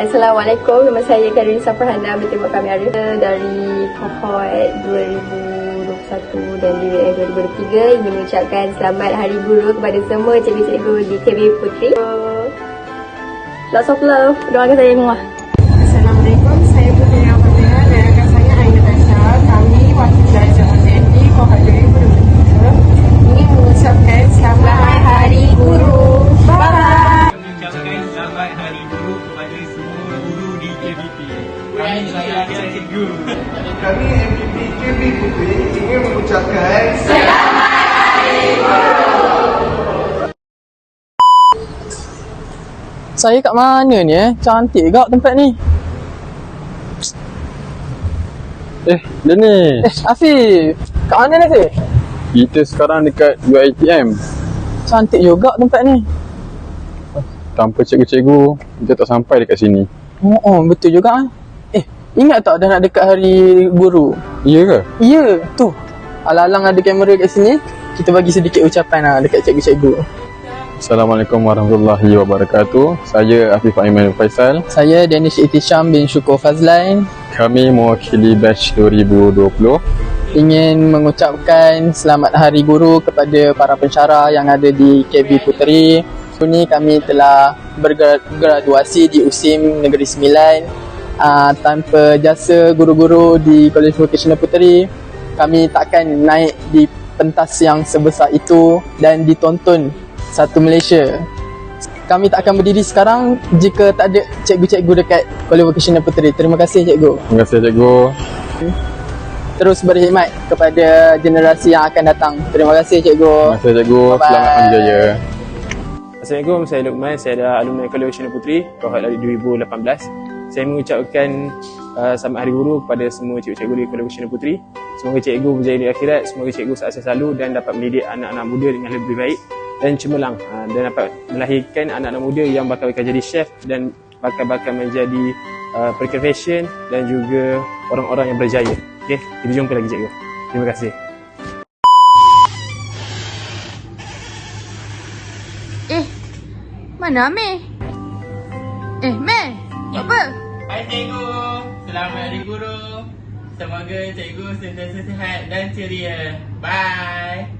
Assalamualaikum, nama saya Karin Safrahana bertemu kami Arif dari kohort 2021 dan DWF 2023 ingin mengucapkan selamat Hari Guru kepada semua cikgu-cikgu di KB Putri. Lots of love, doakan saya semua. Assalamualaikum, Guru kepada semua guru di KBP. Kami sayangkan cikgu. Kami MVP KB Putri ingin mengucapkan Saya kat mana ni eh? Cantik gak tempat ni. Eh, dia ni. Eh, Afif. Kat mana ni Afif? Kita sekarang dekat UiTM. Cantik juga tempat ni. Tanpa cikgu-cikgu, kita tak sampai dekat sini. Oh, oh betul juga eh. Eh, ingat tak dah nak dekat hari guru? Ya ke? Ya, tu. Alang-alang ada kamera kat sini. Kita bagi sedikit ucapan lah dekat cikgu-cikgu. Assalamualaikum warahmatullahi wabarakatuh. Saya Afif Aiman Faisal. Saya Danish Itisham bin Syukur Fazlan Kami mewakili batch 2020. ingin mengucapkan selamat hari guru kepada para pensyarah yang ada di KB Puteri. Ini kami telah bergraduasi di USIM Negeri Sembilan. Uh, tanpa jasa guru-guru di College Vocational Puteri, kami takkan naik di pentas yang sebesar itu dan ditonton satu Malaysia. Kami tak akan berdiri sekarang jika tak ada cikgu-cikgu dekat College Vocational Puteri. Terima kasih cikgu Terima kasih cikgu. terus berkhidmat kepada generasi yang akan datang. Terima kasih cikgu. Terima kasih cikgu. Bye-bye. Selamat berjaya. Assalamualaikum, saya Lukman, saya adalah alumni College Nasional Puteri kohort dari 2018. Saya mengucapkan uh, selamat hari guru kepada semua cikgu-cikgu di College Nasional Puteri. Semoga cikgu berjaya di akhirat, semoga cikgu sukses selalu dan dapat mendidik anak-anak muda dengan lebih baik dan cemerlang uh, dan dapat melahirkan anak-anak muda yang bakal bakal jadi chef dan bakal-bakal menjadi uh, pekerja fashion dan juga orang-orang yang berjaya. Okey, kita jumpa lagi cikgu. Terima kasih. Mana Amir? Eh, Mel, buat apa? Hai cikgu. Selamat Hari Guru. Semoga cikgu sentiasa sihat dan ceria. Bye.